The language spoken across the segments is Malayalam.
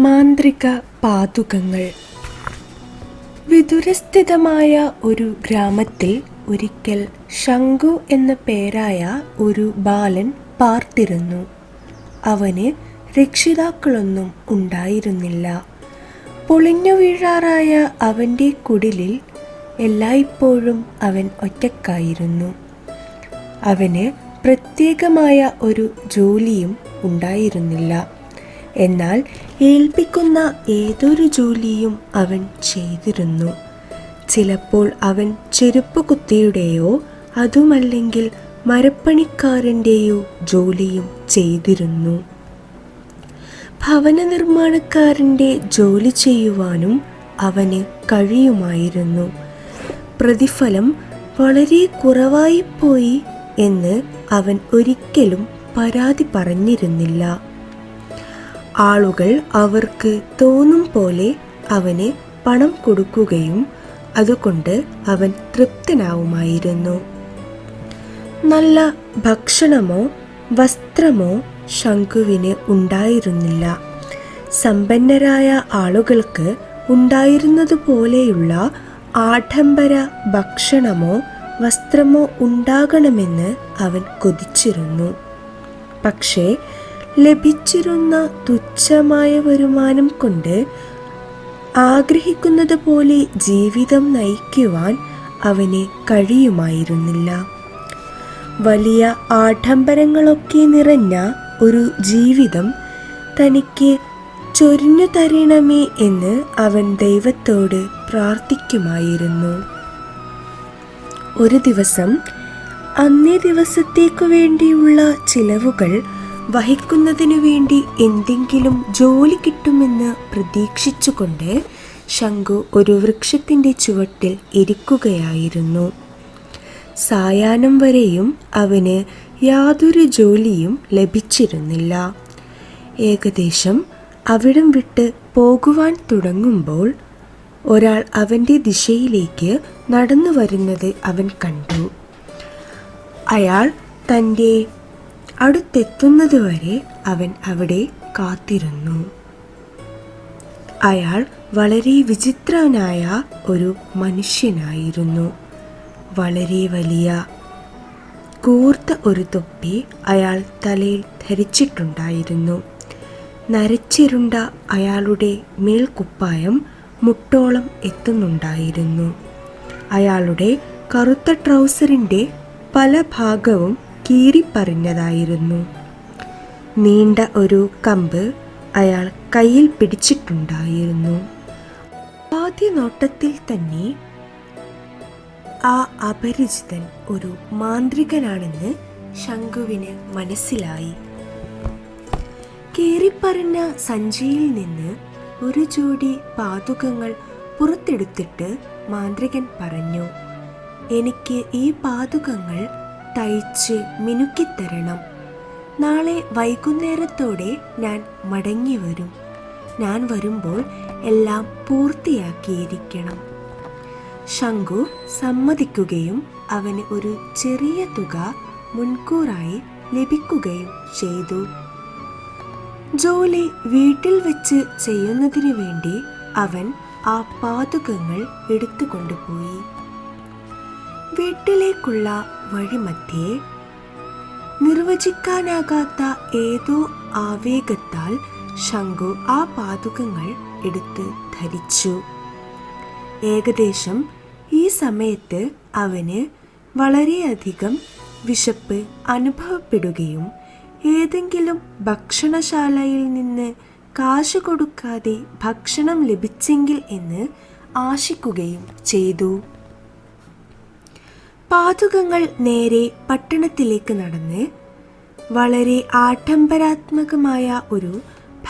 മാന്ത്രിക പാതുകങ്ങൾ. വിദുരസ്ഥിതമായ ഒരു ഗ്രാമത്തിൽ ഒരിക്കൽ ശംഖു എന്ന പേരായ ഒരു ബാലൻ പാർത്തിരുന്നു. അവന് രക്ഷിതാക്കളൊന്നും ഉണ്ടായിരുന്നില്ല. പൊളിഞ്ഞു വീഴാറായ അവന്റെ കുടിലിൽ എല്ലായ്പ്പോഴും അവൻ ഒറ്റക്കായിരുന്നു അവന് പ്രത്യേകമായ ഒരു ജോലിയും ഉണ്ടായിരുന്നില്ല. എന്നാൽ ഏൽപ്പിക്കുന്ന ഏതൊരു ജോലിയും അവൻ ചെയ്തിരുന്നു. ചിലപ്പോൾ അവൻ ചെരുപ്പ് കുത്തിയുടെയോ അതുമല്ലെങ്കിൽ മരപ്പണിക്കാരന്റെയോ ജോലിയും ചെയ്തിരുന്നു. ഭവന നിർമ്മാണക്കാരന്റെ ജോലി ചെയ്യുവാനും അവന് കഴിയുമായിരുന്നു. പ്രതിഫലം വളരെ കുറവായിപ്പോയി എന്ന് അവൻ ഒരിക്കലും പരാതി പറഞ്ഞിരുന്നില്ല. ആളുകൾ അവർക്ക് തോന്നും പോലെ അവന് പണം കൊടുക്കുകയും അതുകൊണ്ട് അവൻ തൃപ്തനാവുമായിരുന്നു. നല്ല ഭക്ഷണമോ വസ്ത്രമോ ശംഖുവിന് ഉണ്ടായിരുന്നില്ല. സമ്പന്നരായ ആളുകൾക്ക് ഉണ്ടായിരുന്നതുപോലെയുള്ള ആഡംബര ഭക്ഷണമോ വസ്ത്രമോ ഉണ്ടാകണമെന്ന് അവൻ കൊതിച്ചിരുന്നു. പക്ഷേ ലഭിച്ചിരുന്ന തുച്ഛമായ വരുമാനം കൊണ്ട് ആഗ്രഹിക്കുന്നത് പോലെ ജീവിതം നയിക്കുവാൻ അവന് കഴിയുമായിരുന്നില്ല. വലിയ ആഡംബരങ്ങളൊക്കെ നിറഞ്ഞ ഒരു ജീവിതം തനിക്ക് ചൊരിഞ്ഞു തരണമേ എന്ന് അവൻ ദൈവത്തോട് പ്രാർത്ഥിക്കുമായിരുന്നു. ഒരു ദിവസം അന്നേ ദിവസത്തേക്കു വേണ്ടിയുള്ള ചിലവുകൾ വഹിക്കുന്നതിനു വേണ്ടി എന്തെങ്കിലും ജോലി കിട്ടുമെന്ന് പ്രതീക്ഷിച്ചുകൊണ്ട് ശംഖു ഒരു വൃക്ഷത്തിന്റെ ചുവട്ടിൽ ഇരിക്കുകയായിരുന്നു. സായാഹ്നം വരെയും അവന് യാതൊരു ജോലിയും ലഭിച്ചിരുന്നില്ല. ഏകദേശം അവിടം വിട്ട് പോകുവാൻ തുടങ്ങുമ്പോൾ ഒരാൾ അവന്റെ ദിശയിലേക്ക് നടന്നു വരുന്നത് അവൻ കണ്ടു. അയാൾ തന്റെ അടുത്തെത്തുന്നതുവരെ അവൻ അവിടെ കാത്തിരുന്നു. അയാൾ വളരെ വിചിത്രനായ ഒരു മനുഷ്യനായിരുന്നു. വളരെ വലിയ കൂർത്ത ഒരു തൊപ്പി അയാൾ തലയിൽ ധരിച്ചിട്ടുണ്ടായിരുന്നു. നരച്ചിരുണ്ട അയാളുടെ മേൽക്കുപ്പായം മുട്ടോളം എത്തുന്നുണ്ടായിരുന്നു. അയാളുടെ കറുത്ത ട്രൗസറിന്റെ പല ഭാഗവും കീറിപ്പറിഞ്ഞതായിരുന്നു. നീണ്ട ഒരു കമ്പ് അയാൾ കയ്യിൽ പിടിച്ചിട്ടുണ്ടായിരുന്നു. ആദ്യ നോട്ടത്തിൽ തന്നെ ആ അപരിചിതൻ ഒരു മാന്ത്രികനാണെന്ന് ശംഖുവിന് മനസ്സിലായി. കീറിപ്പറഞ്ഞ സഞ്ചിയിൽ നിന്ന് ഒരു ജോഡി പാതുകങ്ങൾ പുറത്തെടുത്തിട്ട് മാന്ത്രികൻ പറഞ്ഞു എനിക്ക് ഈ പാതുകങ്ങൾ തയ്ച്ച് മിനുക്കിത്തരണം. നാളെ വൈകുന്നേരത്തോടെ ഞാൻ മടങ്ങി വരും. ഞാൻ വരുമ്പോൾ എല്ലാം പൂർത്തിയാക്കിയിരിക്കണം. ശംഖു സമ്മതിക്കുകയും അവന് ഒരു ചെറിയ തുക മുൻകൂറായി ലഭിക്കുകയും ചെയ്തു. ജോലി വീട്ടിൽ വെച്ച് ചെയ്യുന്നതിനു വേണ്ടി അവൻ ആ പാതുകങ്ങൾ എടുത്തുകൊണ്ടുപോയി. വീട്ടിലേക്കുള്ള വഴിമധ്യേ നിർവചിക്കാനാകാത്ത ഏതോ ആവേഗത്താൽ ശംഖു ആ പാതുകങ്ങൾ എടുത്ത് ധരിച്ചു. ഏകദേശം ഈ സമയത്ത് അവന് വളരെയധികം വിശപ്പ് അനുഭവപ്പെടുകയും ഏതെങ്കിലും ഭക്ഷണശാലയിൽ നിന്ന് കാശ് കൊടുക്കാതെ ഭക്ഷണം ലഭിച്ചെങ്കിൽ എന്ന് ആശിക്കുകയും ചെയ്തു. പാതുകങ്ങൾ നേരെ പട്ടണത്തിലേക്ക് നടന്ന് വളരെ ആഡംബരാത്മകമായ ഒരു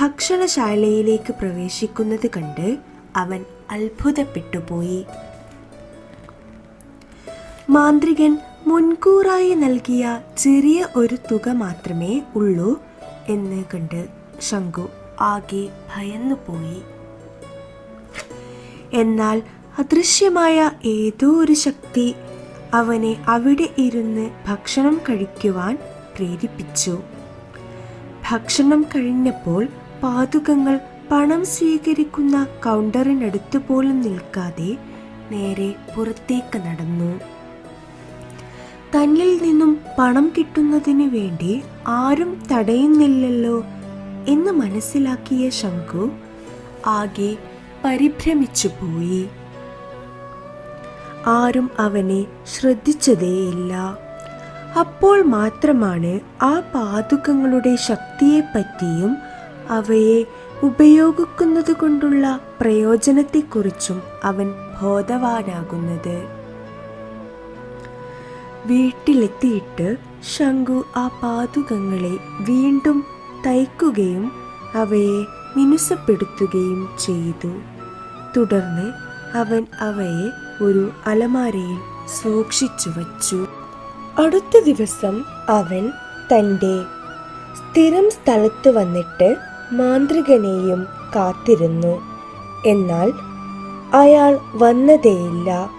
ഭക്ഷണശാലയിലേക്ക് പ്രവേശിക്കുന്നത് കണ്ട് അവൻ അത്ഭുതപ്പെട്ടുപോയി. മാന്ത്രികൻ മുൻകൂറായി നൽകിയ ചെറിയ ഒരു തുക മാത്രമേ ഉള്ളൂ എന്ന് കണ്ട് ശംഖു ആകെ ഭയന്നുപോയി. എന്നാൽ അദൃശ്യമായ ഏതോ ഒരു ശക്തി അവനെ അവിടെ ഇരുന്ന് ഭക്ഷണം കഴിക്കുവാൻ പ്രേരിപ്പിച്ചു. ഭക്ഷണം കഴിഞ്ഞപ്പോൾ പാതുകങ്ങൾ പണം സ്വീകരിക്കുന്ന കൗണ്ടറിനടുത്തു പോലും നിൽക്കാതെ നേരെ പുറത്തേക്ക് നടന്നു. തന്നിൽ നിന്നും പണം കിട്ടുന്നതിന് വേണ്ടി ആരും തടയുന്നില്ലല്ലോ എന്ന് മനസ്സിലാക്കിയ ശംഖു ആകെ പരിഭ്രമിച്ചു പോയി. ആരും അവനെ ശ്രദ്ധിച്ചതേയില്ല. അപ്പോൾ മാത്രമാണ് ആ പാതുകങ്ങളുടെ ശക്തിയെപ്പറ്റിയും അവയെ ഉപയോഗിക്കുന്നത് കൊണ്ടുള്ള പ്രയോജനത്തെക്കുറിച്ചും അവൻ ബോധവാനാകുന്നത്. വീട്ടിലെത്തിയിട്ട് ശംഖു ആ പാതുകങ്ങളെ വീണ്ടും തയ്ക്കുകയും അവയെ മിനുസപ്പെടുത്തുകയും ചെയ്തു. തുടർന്ന് അവൻ അവയെ ഒരു അലമാരയിൽ സൂക്ഷിച്ചു വച്ചു. അടുത്ത ദിവസം അവൻ തന്റെ സ്ഥിരം സ്ഥലത്ത് വന്നിട്ട് മാന്ത്രികനെയും കാത്തിരുന്നു. എന്നാൽ അയാൾ വന്നതേയില്ല.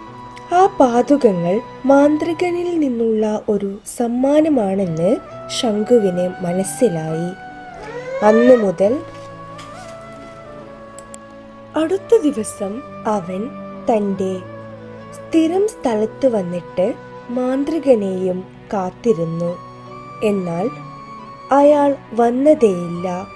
ആ പാതുകങ്ങൾ മാന്ത്രികനിൽ നിന്നുള്ള ഒരു സമ്മാനമാണെന്ന് ശംഖുവിന് മനസ്സിലായി. അന്നു മുതൽ അടുത്ത ദിവസം അവൻ തന്റെ സ്ഥിരം സ്ഥലത്ത് വന്നിട്ട് മാന്ത്രികനെയും കാത്തിരുന്നു. എന്നാൽ അയാൾ വന്നതേയില്ല.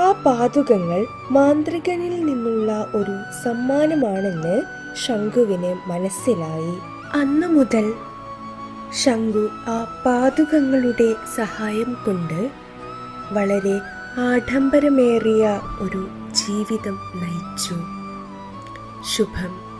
ആ പാതുകങ്ങൾ മാന്ത്രികനിൽ നിന്നുള്ള ഒരു സമ്മാനമാണെന്ന് ശംഖുവിന് മനസ്സിലായി. അന്നു മുതൽ ശംഖു ആ പാതുകങ്ങളുടെ സഹായം കൊണ്ട് വളരെ ആഡംബരമേറിയ ഒരു ജീവിതം നയിച്ചു. ശുഭം.